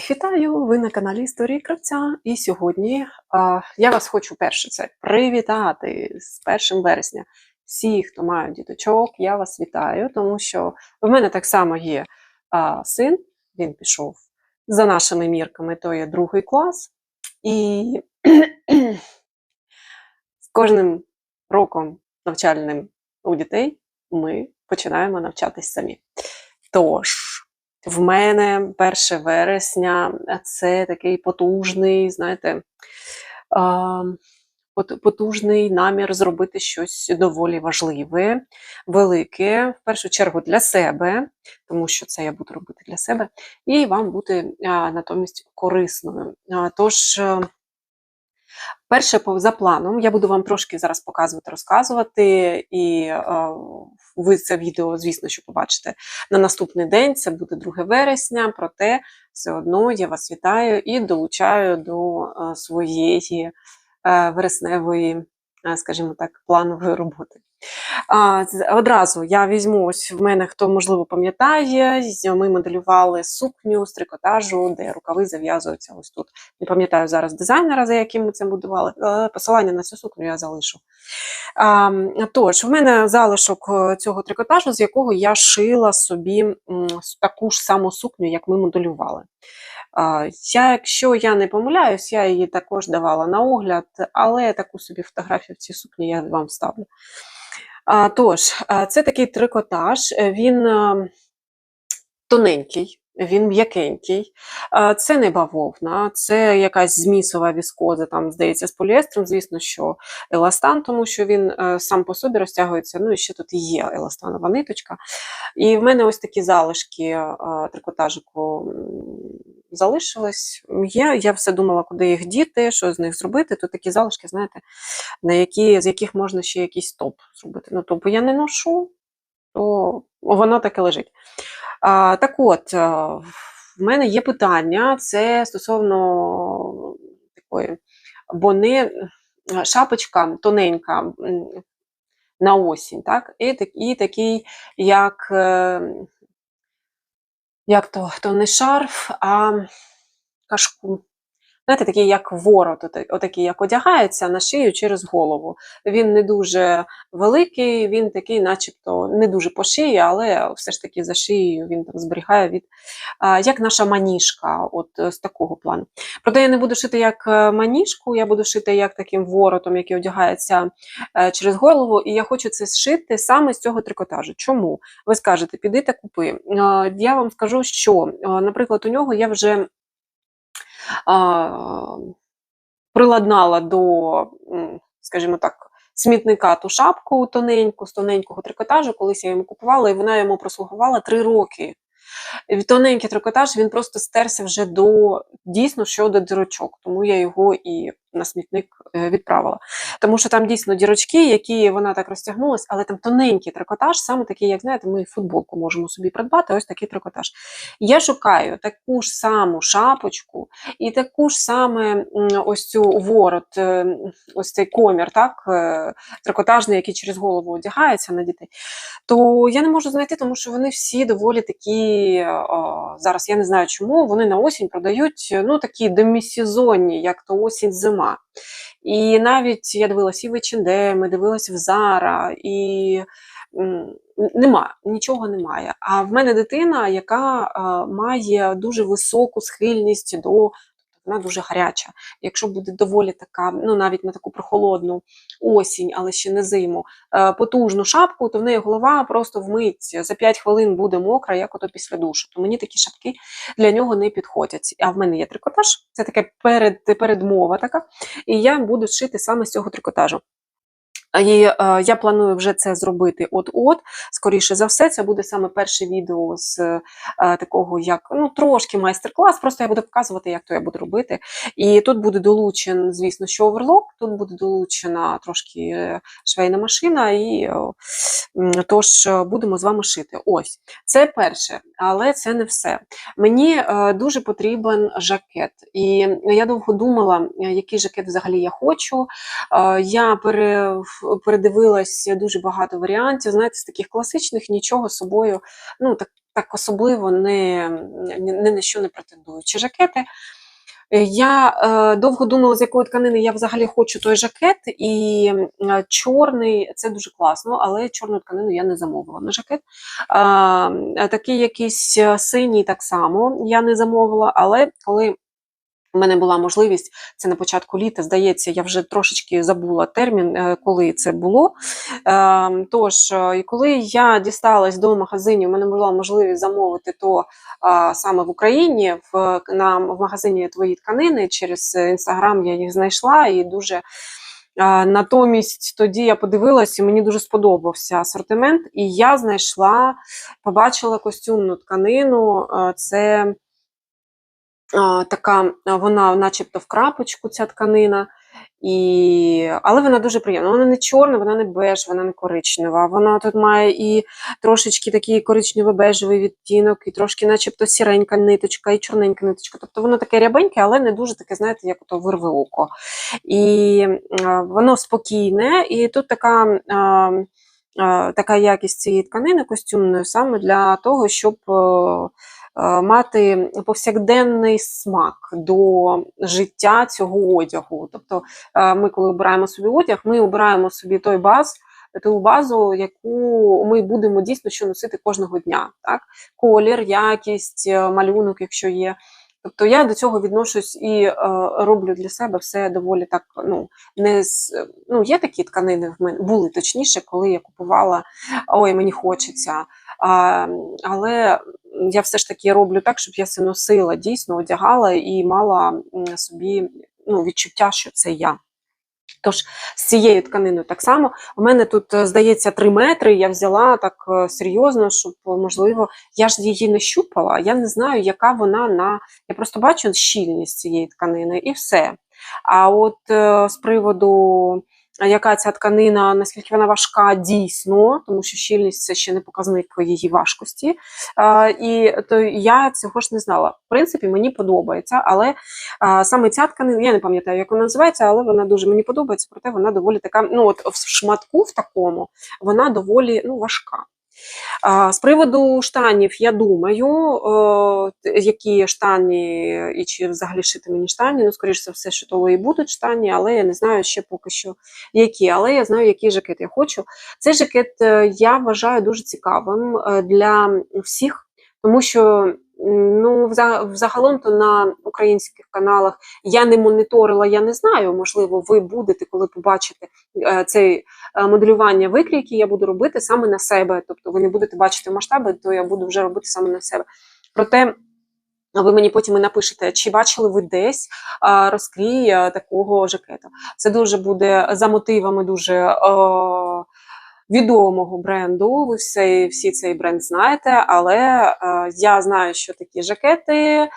Вітаю! Ви на каналі Історії Кравця. І сьогодні а, я вас хочу перше це привітати з 1 вересня. Всі, хто мають діточок, я вас вітаю, тому що в мене так само є а, син, він пішов за нашими мірками, то є другий клас. І з кожним роком навчальним у дітей ми починаємо навчатись самі. Тож. В мене 1 вересня це такий потужний, знаєте, потужний намір зробити щось доволі важливе, велике, в першу чергу для себе, тому що це я буду робити для себе, і вам бути натомість корисною. Тож, е, перше, за планом, я буду вам трошки зараз показувати, розказувати, і е, ви це відео, звісно, що побачите на наступний день, це буде 2 вересня, проте все одно я вас вітаю і долучаю до е, своєї е, вересневої, е, скажімо так, планової роботи. Одразу я візьму, ось в мене, хто, можливо, пам'ятає, ми моделювали сукню з трикотажу, де рукави зав'язуються ось тут. Не пам'ятаю зараз дизайнера, за яким ми це будували. Посилання на цю сукню я залишу. Тож, в мене залишок е, цього трикотажу, з якого я шила собі таку ж саму сукню, як ми моделювали. Я, Якщо я не помиляюсь, я її також давала на огляд, але таку собі фотографію в цій сукні я вам ставлю. Тож, це такий трикотаж, він тоненький, він м'якенький, це не бавовна, це якась змісова віскоза, там, здається, з поліестром, звісно, що еластан, тому що він е, сам по собі розтягується. Ну і ще тут є еластанова ниточка. І в мене ось такі залишки трикотажику залишились. Є. Я все думала, куди їх діти, що з них зробити. Тут такі залишки, знаєте, на які, з яких можна ще якийсь топ зробити. Ну, тобто я не ношу, то воно таке лежить. А, Так от, в мене є питання, це стосовно такої, бо не шапочка тоненька на осінь, так? І, і такий, як е, як то, то не шарф, а кашку. Знаєте, такий, як ворот, отакий, як одягається на шию через голову. Він не дуже великий, він такий, начебто, не дуже по шиї, але все ж таки за шиєю він там зберігає від як наша маніжка, от з такого плану. Проте я не буду шити як е, маніжку, я буду шити як таким воротом, який одягається е, через голову. І я хочу це зшити саме з цього трикотажу. Чому? Ви скажете, піди та купи. Я вам скажу, що, наприклад, у нього я вже приладнала до, скажімо так, смітника ту шапку тоненьку, з тоненького трикотажу, колись я йому купувала, і вона йому прослугувала три роки. Тоненький трикотаж він просто стерся вже до дійсно щодо дірочок, тому я його і на смітник е, відправила. Тому що там дійсно дірочки, які вона так розтягнулась, але там тоненький трикотаж, саме такий, як знаєте, ми футболку можемо собі придбати, ось такий трикотаж. Я шукаю таку ж саму шапочку і таку ж саме ось цю ворот, е, ось цей комір, так, е, трикотажний, який через голову одягається на дітей. То я не можу знайти, тому що вони всі доволі такі, зараз я не знаю чому, вони на осінь продають ну, такі демісезонні, як то осінь-зима нема. І навіть я дивилася і в H&M, дивилася в Zara, і нема, нічого немає. А в мене дитина, яка має дуже високу схильність до вона дуже гаряча. Якщо буде доволі така, ну навіть на таку прохолодну осінь, але ще не зиму, е, потужну шапку, то в неї голова просто вмить за 5 хвилин буде мокра, як ото після душу. То мені такі шапки для нього не підходять. А в мене є трикотаж, це таке перед, передмова така. І я буду шити саме з цього трикотажу. І е, я планую вже це зробити от-от. Скоріше за все, це буде саме перше відео з е, такого, як ну, трошки майстер-клас. Просто я буду показувати, як то я буду робити. І тут буде долучен, звісно, що оверлок, тут буде долучена трошки е, швейна машина, і е, тож е, будемо з вами шити. Ось, це перше, але це не все. Мені е, дуже потрібен жакет. І я довго думала, який жакет взагалі я хочу. Е, я пере передивилась дуже багато варіантів. Знаєте, з таких класичних нічого собою, ну так, так особливо не, ні на що не претендуючи. Жакети. Е, Я е, довго думала, з якої тканини я взагалі хочу той жакет, і е, чорний це дуже класно, але чорну тканину я не замовила на жакет. А такий якийсь е, синій так само я не замовила, але коли у мене була можливість, це на початку літа, здається, я вже трошечки забула термін, е, коли це було. Е, Тож, е, коли я дісталась до магазинів, у мене була можливість замовити то саме в Україні, в, на, в магазині твої тканини. Через інстаграм я їх знайшла і дуже. Натомість тоді я подивилась, і мені дуже сподобався асортимент. І я знайшла, побачила костюмну тканину. Це така, вона начебто в крапочку, ця тканина. І... Але вона дуже приємна. Вона не чорна, вона не беж, вона не коричнева. Вона тут має і трошечки такий коричнево-бежевий відтінок, і трошки, начебто, сіренька ниточка, і чорненька ниточка. Тобто воно таке рябеньке, але не дуже таке, знаєте, як ото вирве око. І воно спокійне, і тут така. Така якість цієї тканини костюмної саме для того, щоб е, мати повсякденний смак до життя цього одягу. Тобто, е, ми, коли обираємо собі одяг, ми обираємо собі той баз, ту базу, яку ми будемо дійсно що носити кожного дня. Так? Колір, якість, е, малюнок, якщо є. Тобто я до цього відношусь і е, роблю для себе все доволі так. Ну, не з, ну, є такі тканини в мене, були точніше, коли я купувала, ой, мені хочеться. А, але я все ж таки роблю так, щоб я це носила, дійсно одягала і мала собі ну, відчуття, що це я. Тож з цією тканиною так само. У мене тут, е, здається, 3 метри. Я взяла так е, серйозно, щоб, е, можливо, я ж її не щупала, я не знаю, яка вона на. Я просто бачу щільність цієї тканини і все. А от з приводу яка ця тканина, наскільки вона важка, дійсно, тому що щільність це ще не показник її важкості. А, І то я цього ж не знала. В принципі, мені подобається, але а, саме ця тканина, я не пам'ятаю, як вона називається, але вона дуже мені подобається, проте вона доволі така, ну от в шматку в такому, вона доволі ну, важка. З приводу штанів, я думаю, е, які штані і чи взагалі шити мені штані. Ну, за все, що то і будуть штані, але я не знаю ще поки що які. Але я знаю, який жакет я хочу. Цей жакет е, я вважаю дуже цікавим е, для всіх, тому що. Ну, взагалом то на українських каналах я не моніторила, я не знаю. Можливо, ви будете, коли побачите цей моделювання викрійки, я буду робити саме на себе. Тобто ви не будете бачити масштаби, то я буду вже робити саме на себе. Проте. Ви мені потім і напишете, чи бачили ви десь розкрій такого жакета. Це дуже буде за мотивами дуже а, відомого бренду. Ви всі, всі цей бренд знаєте, але е, я знаю, що такі жакети,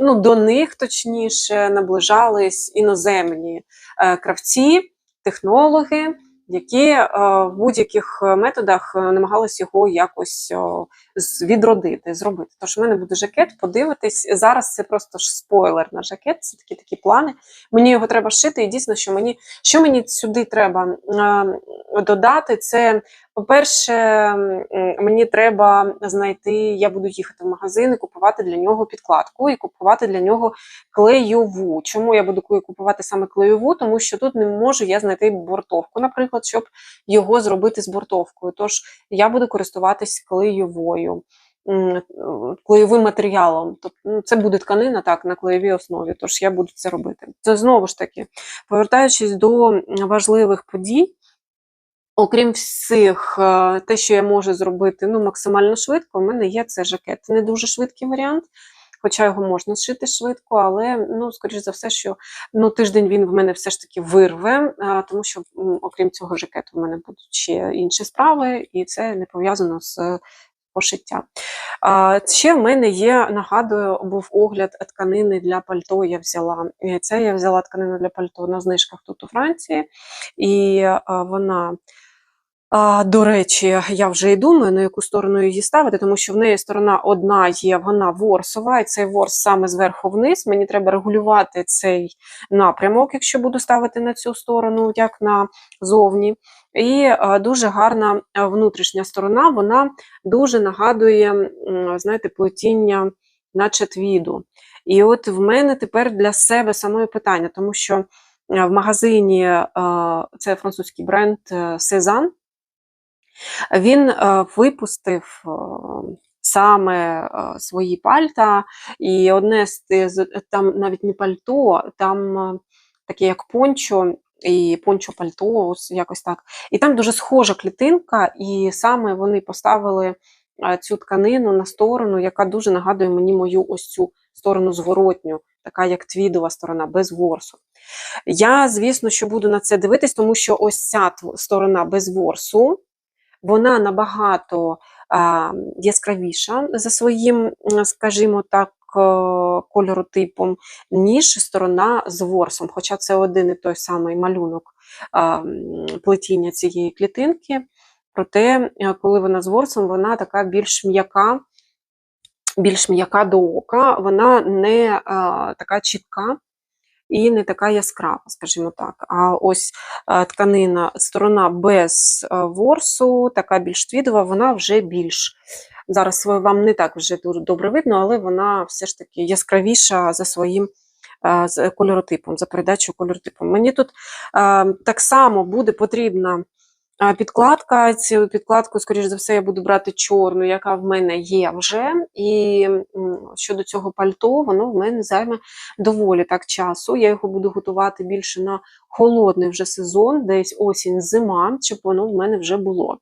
ну, до них точніше наближались іноземні а, кравці, технологи які е, в будь-яких методах намагались його якось відродити, зробити. Тож в мене буде жакет, подивитись. Зараз це просто ж спойлер на жакет, це такі такі плани. Мені його треба шити, і дійсно, що мені що мені сюди треба е, додати, це. По-перше, мені треба знайти, я буду їхати в магазин і купувати для нього підкладку і купувати для нього клейову. Чому я буду купувати саме клейову? Тому що тут не можу я знайти бортовку, наприклад, щоб його зробити з бортовкою. Тож я буду користуватись клейовою. Клеєвим матеріалом, тобто це буде тканина так на клеєвій основі, тож я буду це робити. Це знову ж таки, повертаючись до важливих подій, Окрім всіх, е, те, що я можу зробити ну, максимально швидко, у мене є це жакет. Не дуже швидкий варіант, хоча його можна зшити швидко, але, ну, скоріш за все, що ну, тиждень він в мене все ж таки вирве, е, тому що, окрім цього жакету, в мене будуть ще інші справи, і це не пов'язано з пошиття. Ще в мене є, нагадую, був огляд тканини для пальто. Я взяла. Це я взяла тканину для пальто на знижках тут у Франції, і вона До речі, я вже і думаю, на яку сторону її ставити, тому що в неї сторона одна є, вона ворсова, і цей ворс саме зверху вниз. Мені треба регулювати цей напрямок, якщо буду ставити на цю сторону, як на зовні. І дуже гарна внутрішня сторона, вона дуже нагадує, знаєте, плетіння, наче твіду. І от в мене тепер для себе самої питання, тому що в магазині це французький бренд Cézanne, він е, випустив е, саме е, свої пальта, і одне з там навіть не пальто, там таке як пончо. І пончо пальто, ось якось так. І там дуже схожа клітинка, і саме вони поставили цю тканину на сторону, яка дуже нагадує мені мою ось цю сторону зворотню, така як твідова сторона, без ворсу. Я, звісно, що буду на це дивитись, тому що ось ця сторона без ворсу, вона набагато яскравіша за своїм, скажімо так, е, кольоротипом, ніж сторона з ворсом. Хоча це один і той самий малюнок плетіння цієї клітинки. Проте, е, коли вона з ворсом, вона така більш м'яка, більш м'яка до ока, вона не така чітка і не така яскрава, скажімо так. А ось е, тканина, сторона без е, ворсу, така більш твідова, вона вже більш. Зараз вам не так вже дуже добре видно, але вона все ж таки яскравіша за своїм е, кольоротипом, за передачою кольоротипом. Мені тут так само буде потрібна Підкладка, цю підкладку, скоріш за все, я буду брати чорну, яка в мене є вже. І щодо цього пальто, воно в мене займе доволі так часу. Я його буду готувати більше на холодний вже сезон, десь осінь-зима, щоб воно в мене вже було.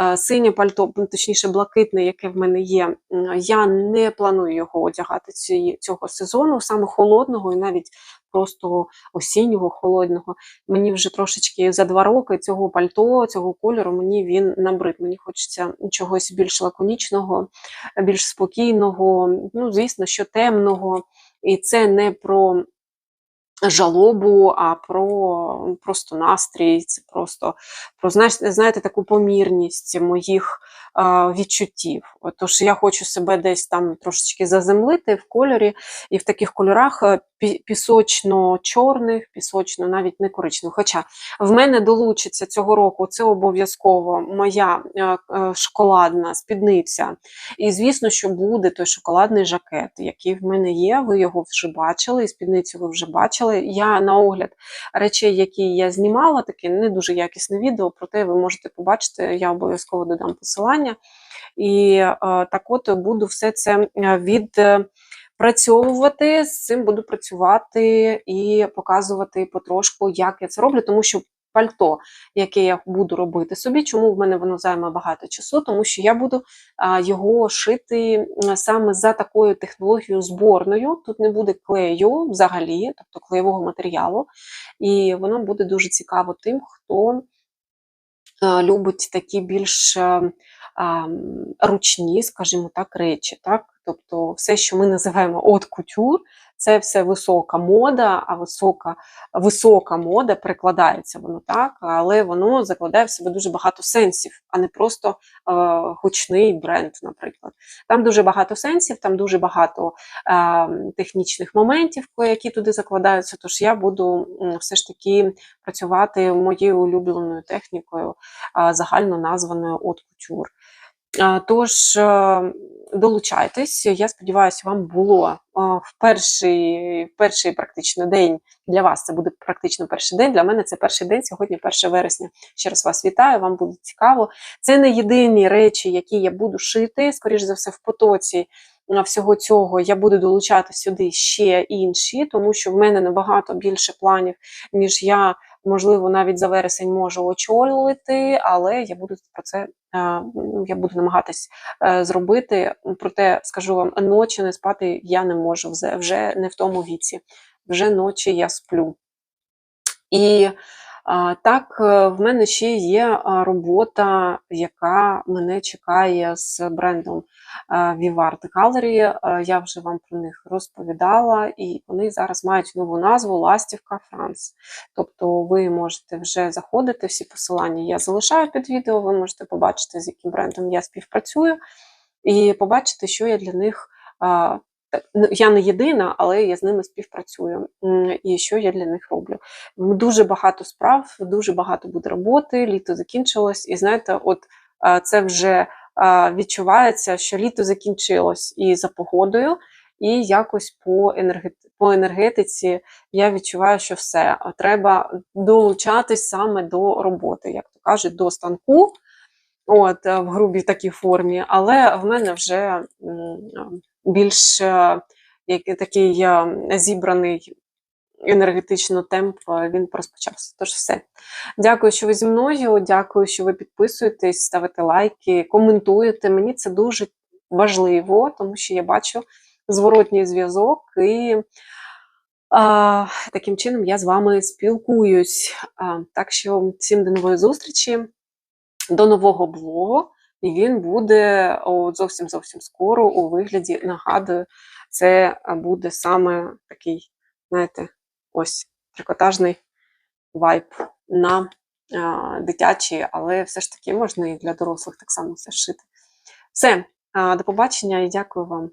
Е, Синє пальто, ну, точніше, блакитне, яке в мене є, я не планую його одягати цього сезону, саме холодного і навіть просто осіннього холодного. Мені вже трошечки за два роки цього пальто, цього кольору, мені він набрид. Мені хочеться чогось більш лаконічного, більш спокійного, ну, звісно, що темного. І це не про жалобу, а про просто настрій, це просто про знаєте, таку помірність моїх а, відчуттів. Тож я хочу себе десь там трошечки заземлити в кольорі, і в таких кольорах е, пісочно-чорних, пісочно, навіть не коричневих. Хоча в мене долучиться цього року це обов'язково моя е, е, шоколадна спідниця. І звісно, що буде той шоколадний жакет, який в мене є. Ви його вже бачили, і спідницю ви вже бачили. Я на огляд речей, які я знімала, таке не дуже якісне відео, проте ви можете побачити, я обов'язково додам посилання. І е, так от буду все це від. відпрацьовувати, з цим буду працювати і показувати потрошку, як я це роблю, тому що пальто, яке я буду робити собі, чому в мене воно займе багато часу, тому що я буду його шити саме за такою технологією зборною. Тут не буде клею взагалі, тобто клеєвого матеріалу, і воно буде дуже цікаво тим, хто любить такі більш ручні, скажімо так, речі. Так? Тобто все, що ми називаємо от кутюр, це все висока мода, а висока, висока мода перекладається воно так, але воно закладає в себе дуже багато сенсів, а не просто е, гучний бренд, наприклад. Там дуже багато сенсів, там дуже багато е, технічних моментів, які туди закладаються. Тож я буду все ж таки працювати моєю улюбленою технікою, а, загально названою от кутюр. А, Тож е, долучайтесь. Я сподіваюся, вам було е, в перший, в перший практично день для вас. Це буде практично перший день. Для мене це перший день, сьогодні 1 вересня. Ще раз вас вітаю, вам буде цікаво. Це не єдині речі, які я буду шити. Скоріш за все, в потоці всього цього я буду долучати сюди ще інші, тому що в мене набагато більше планів, ніж я. Можливо, навіть за вересень можу очолити, але я буду про це е, я буду намагатись е, зробити. Проте скажу вам, ночі не спати я не можу вже, не в тому віці. Вже ночі я сплю. І Так, е, в мене ще є робота, яка мене чекає з брендом а, Vivart Gallery. Я вже вам про них розповідала, і вони зараз мають нову назву Ластівка Франс. Тобто ви можете вже заходити, всі посилання я залишаю під відео, ви можете побачити, з яким брендом я співпрацюю, і побачити, що я для них. Ну, Я не єдина, але я з ними співпрацюю. І що я для них роблю? Дуже багато справ, дуже багато буде роботи, літо закінчилось, і знаєте, от це вже відчувається, що літо закінчилось і за погодою, і якось по, енергет- по енергетиці я відчуваю, що все, треба долучатись саме до роботи, як то кажуть, до станку. От, е, в грубій такій формі, але в мене вже більш е, такий е, зібраний енергетично темп, е, він розпочався. Тож все. Дякую, що ви зі мною. Дякую, що ви підписуєтесь, ставите лайки, коментуєте. Мені це дуже важливо, тому що я бачу зворотній зв'язок, і а, таким чином я з вами спілкуюсь. А, так що всім до нової зустрічі, до нового блогу. І він буде зовсім зовсім скоро у вигляді. Нагадую, це буде саме такий, знаєте, ось трикотажний вайб на дитячі, але все ж таки можна і для дорослих так само все шити. Все, до побачення і дякую вам.